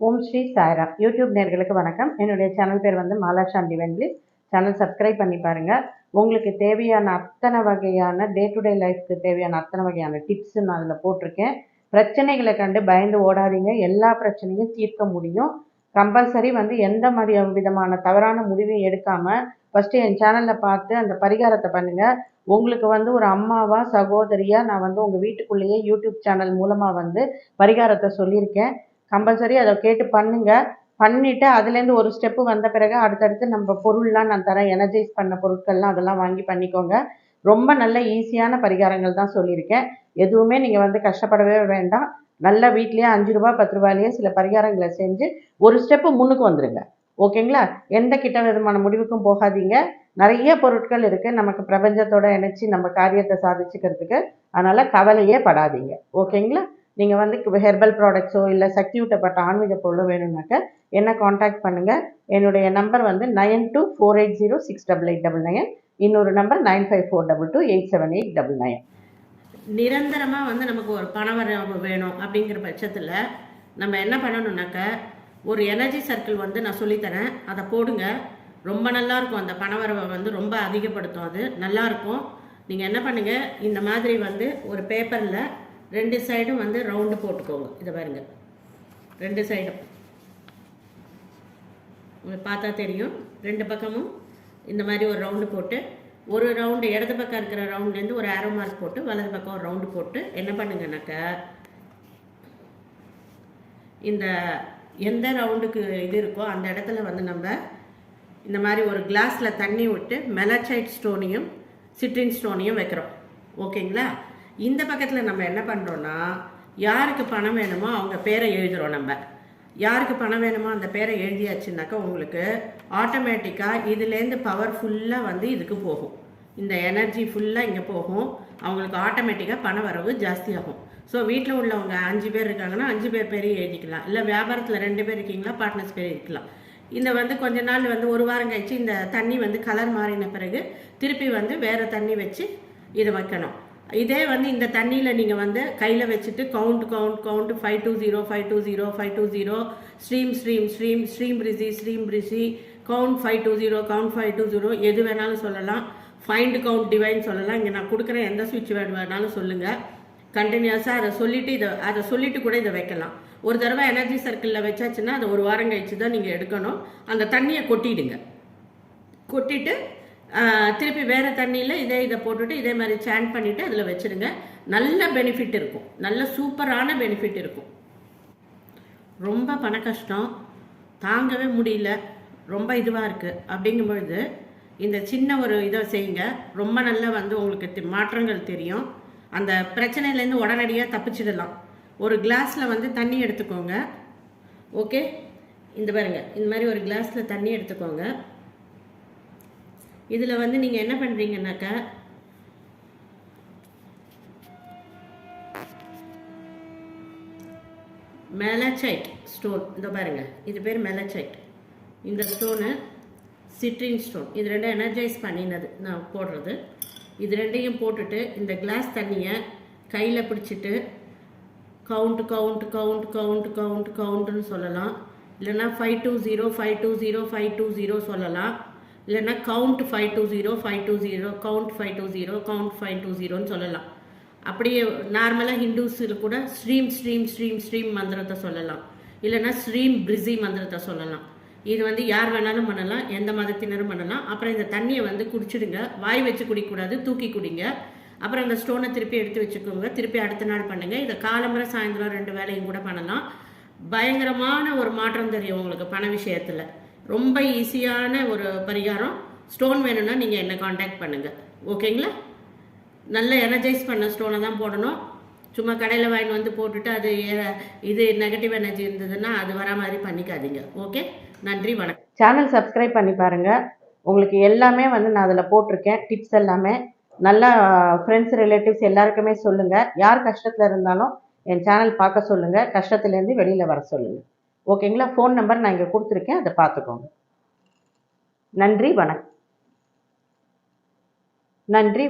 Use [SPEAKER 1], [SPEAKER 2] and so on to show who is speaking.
[SPEAKER 1] ஓம் Sri Sairam. YouTube நேர்களுக்கு வணக்கம். என்னுடைய சேனல் பேர் வந்து மாலாஷாண்டி வென்லி சேனல் சப்ஸ்கிரைப் பண்ணி பாருங்கள் உங்களுக்கு தேவையான அத்தனை வகையான டே டு டே லைஃப்க்கு தேவையான அத்தனை வகையான டிப்ஸ் நான் அதில் போட்டிருக்கேன். பிரச்சனைகளை கண்டு பயந்து ஓடாதீங்க. எல்லா பிரச்சனையும் தீர்க்க முடியும். கம்பல்சரி வந்து எந்த மாதிரி விதமான தவறான முடிவையும் எடுக்காமல் ஃபஸ்ட்டு என் சேனலில் பார்த்து அந்த பரிகாரத்தை பண்ணுங்கள் உங்களுக்கு வந்து ஒரு அம்மாவா சகோதரியாக நான் வந்து உங்கள் வீட்டுக்குள்ளேயே யூடியூப் சேனல் மூலமாக வந்து பரிகாரத்தை சொல்லியிருக்கேன். கம்பல்சரி அதை கேட்டு பண்ணுங்கள் பண்ணிவிட்டு அதுலேருந்து ஒரு ஸ்டெப்பு வந்த பிறகு அடுத்தடுத்து நம்ம பொருள்லாம் நான் தரேன். எனர்ஜைஸ் பண்ண பொருட்கள்லாம் அதெல்லாம் வாங்கி பண்ணிக்கோங்க. ரொம்ப நல்ல ஈஸியான பரிகாரங்கள் தான் சொல்லியிருக்கேன். எதுவுமே நீங்கள் வந்து கஷ்டப்படவே வேண்டாம். நல்லா வீட்லேயே அஞ்சு ரூபா பத்து ரூபாயிலேயே சில பரிகாரங்களை செஞ்சு ஒரு ஸ்டெப்பு முன்னுக்கு வந்துடுங்க ஓகேங்களா? எந்த கிட்ட விதமான முடிவுக்கும் போகாதீங்க. நிறைய பொருட்கள் இருக்குது நமக்கு பிரபஞ்சத்தோட இணைச்சி நம்ம காரியத்தை சாதிச்சுக்கிறதுக்கு. அதனால் கவலையே படாதீங்க. ஓகேங்களா? நீங்கள் வந்து ஹெர்பல் ப்ராடக்ட்ஸோ இல்லை சக்தி ஊட்டப்பட்ட ஆன்மீக பொருளோ வேணும்னாக்க என்ன காண்டாக்ட் பண்ணுங்கள் என்னுடைய நம்பர் வந்து nine two four eight zero six double eight double nine இன்னொரு number nine five four double two eight seven eight double nine
[SPEAKER 2] நிரந்தரமாக வந்து நமக்கு ஒரு பணவரவு வேணும் அப்படிங்கிற பட்சத்தில் நம்ம என்ன பண்ணணும்னாக்க ஒரு எனர்ஜி சர்க்கிள் வந்து நான் சொல்லித்தரேன். அதை போடுங்க. ரொம்ப நல்லா இருக்கும். அந்த பணவரவை வந்து ரொம்ப அதிகப்படுத்தும். அது நல்லா இருக்கும். நீங்கள் என்ன பண்ணுங்கள் இந்த மாதிரி வந்து ஒரு பேப்பரில் ரெண்டு சைடும் வந்து ரவுண்டு போட்டுக்கோங்க. இதை பாருங்க. ரெண்டு சைடும். உங்களுக்கு பார்த்தா தெரியும். ரெண்டு பக்கமும் இந்த மாதிரி ஒரு ரவுண்டு போட்டு ஒரு ரவுண்டு இடது பக்கம் இருக்கிற ரவுண்ட்லேருந்து ஒரு ஆரோ மார்க் போட்டு வலது பக்கம் ஒரு ரவுண்டு போட்டு என்ன பண்ணுங்கனாக்க இந்த எந்த ரவுண்டுக்கு இது இருக்கோ அந்த இடத்துல வந்து நம்ம இந்த மாதிரி ஒரு கிளாஸில் தண்ணி விட்டு மெலச்சைட் ஸ்டோனையும் சிட்ரின் ஸ்டோனையும் வைக்கிறோம். ஓகேங்களா இந்த பக்கத்தில் நம்ம என்ன பண்ணுறோன்னா யாருக்கு பணம் வேணுமோ அவங்க பேரை எழுதுகிறோம் நம்ம. யாருக்கு பணம் வேணுமோ அந்த பேரை எழுதியாச்சுனாக்கா உங்களுக்கு ஆட்டோமேட்டிக்காக இதுலேருந்து பவர் ஃபுல்லாக வந்து இதுக்கு போகும். இந்த எனர்ஜி ஃபுல்லாக இங்கே போகும். அவங்களுக்கு ஆட்டோமேட்டிக்காக பண வரவு ஜாஸ்தியாகும். ஸோ வீட்டில் உள்ளவங்க அஞ்சு பேர் இருக்காங்கன்னா அஞ்சு பேர் பேரையும் எழுதிக்கலாம். இல்லை வியாபாரத்தில் ரெண்டு பேர் இருக்கீங்களா பார்ட்னர்ஸ் பேர் இருக்கலாம். இந்த வந்து கொஞ்ச நாள் வந்து ஒரு வாரம் கழிச்சு இந்த தண்ணி வந்து கலர் மாறின பிறகு திருப்பி வந்து வேறு தண்ணி வச்சு இதை வைக்கணும். இதே வந்து இந்த தண்ணியில் நீங்கள் வந்து கையில் வச்சுட்டு count count count five two zero five two zero five two zero stream stream stream stream பிரிசி stream பிரிசி count five two zero count five two zero எது வேணாலும் சொல்லலாம். ஃபைண்ட் கவுண்ட் டிவைன் சொல்லலாம். இங்கே நான் கொடுக்குற எந்த சுவிட்ச் வேர்டு வேணாலும் சொல்லுங்கள் கண்டினியூஸாக அதை சொல்லிவிட்டு இதை அதை சொல்லிவிட்டு கூட இதை வைக்கலாம். ஒரு தடவை எனர்ஜி சர்க்கிளில் வச்சாச்சுன்னா அதை ஒரு வாரம் கழிச்சு தான் நீங்கள் எடுக்கணும். அந்த தண்ணியை கொட்டிடுங்க. கொட்டிட்டு திருப்பி வேறு தண்ணியில் இதே இதை போட்டுட்டு இதே மாதிரி சேன் பண்ணிவிட்டு அதில் வச்சுருங்க. நல்ல பெனிஃபிட் இருக்கும். நல்ல சூப்பரான பெனிஃபிட் இருக்கும். ரொம்ப பண கஷ்டம். தாங்கவே முடியல. ரொம்ப இதுவாக இருக்குது அப்படிங்கும் பொழுது இந்த சின்ன ஒரு இதை செய்யுங்க. ரொம்ப நல்லா வந்து உங்களுக்கு மாற்றங்கள் தெரியும். அந்த பிரச்சனையிலேருந்து உடனடியாக தப்பிச்சிடலாம். ஒரு கிளாஸில் வந்து தண்ணி எடுத்துக்கோங்க. ஓகே இந்த பாருங்க. இந்த மாதிரி ஒரு கிளாஸில் தண்ணி எடுத்துக்கோங்க. இதில் வந்து நீங்கள் என்ன பண்ணுறீங்கனாக்கா மெலச்சைட் ஸ்டோன் இந்த பாருங்கள் இது பேர் மெலச்சைட் இந்த ஸ்டோனு சிட்ரின் ஸ்டோன் இது ரெண்டும் எனர்ஜைஸ் பண்ணினது. நான் போடுறது. இது ரெண்டையும் போட்டுட்டு இந்த கிளாஸ் தண்ணியை கையில் பிடிச்சிட்டு count count count count count கவுண்ட்டுன்னு சொல்லலாம். இல்லைன்னா five two zero five two zero five two zero சொல்லலாம். இல்லைன்னா count five two zero five two zero count five two zero count five two ஜீரோன்னு சொல்லலாம். அப்படியே நார்மலாக ஹிந்துஸில் கூட ஸ்ட்ரீம் ஸ்ட்ரீம் ஸ்ரீம் ஸ்ட்ரீம் மந்திரத்தை சொல்லலாம். இல்லைன்னா ஸ்ட்ரீம் பிரிசி மந்திரத்தை சொல்லலாம். இது வந்து யார் வேணாலும் பண்ணலாம் எந்த மதத்தினரும் பண்ணலாம். அப்புறம் இந்த தண்ணியை வந்து குடிச்சிடுங்க. வாய் வச்சு குடிக்கக்கூடாது தூக்கி குடிங்க. அப்புறம் அந்த ஸ்டோனை திருப்பி எடுத்து வச்சுக்கோங்க. திருப்பி அடுத்த நாள் பண்ணுங்கள் இதை காலம்பரை சாயந்தரம் ரெண்டு வேலையும் கூட பண்ணலாம். பயங்கரமான ஒரு மாற்றம் தெரியும் உங்களுக்கு பண விஷயத்தில். ரொம்ப ஈஸியான ஒரு பரிகாரம். ஸ்டோன் வேணும்னா நீங்கள் என்னை காண்டாக்ட் பண்ணுங்கள் ஓகேங்களா? நல்ல எனர்ஜைஸ் பண்ண ஸ்டோனை தான் போடணும். சும்மா கடையில் வாங்கிட்டு வந்து போட்டுட்டு அது இது நெகட்டிவ் எனர்ஜி இருந்ததுன்னா அது வர மாதிரி பண்ணிக்காதீங்க. ஓகே? நன்றி வணக்கம்.
[SPEAKER 1] சேனல் சப்ஸ்கிரைப் பண்ணி பாருங்கள் உங்களுக்கு எல்லாமே வந்து நான் அதில் போட்டிருக்கேன். டிப்ஸ் எல்லாமே. நல்லா ஃப்ரெண்ட்ஸ் ரிலேட்டிவ்ஸ் எல்லாருக்குமே சொல்லுங்கள் யார் கஷ்டத்தில் இருந்தாலும் என் சேனல் பார்க்க சொல்லுங்கள் கஷ்டத்துலேருந்து வெளியில் வர சொல்லுங்கள் ஓகேங்களா ஃபோன் நம்பர் நான் இங்கே கொடுத்துருக்கேன். அதை பார்த்துக்கோங்க நன்றி வணக்கம். நன்றி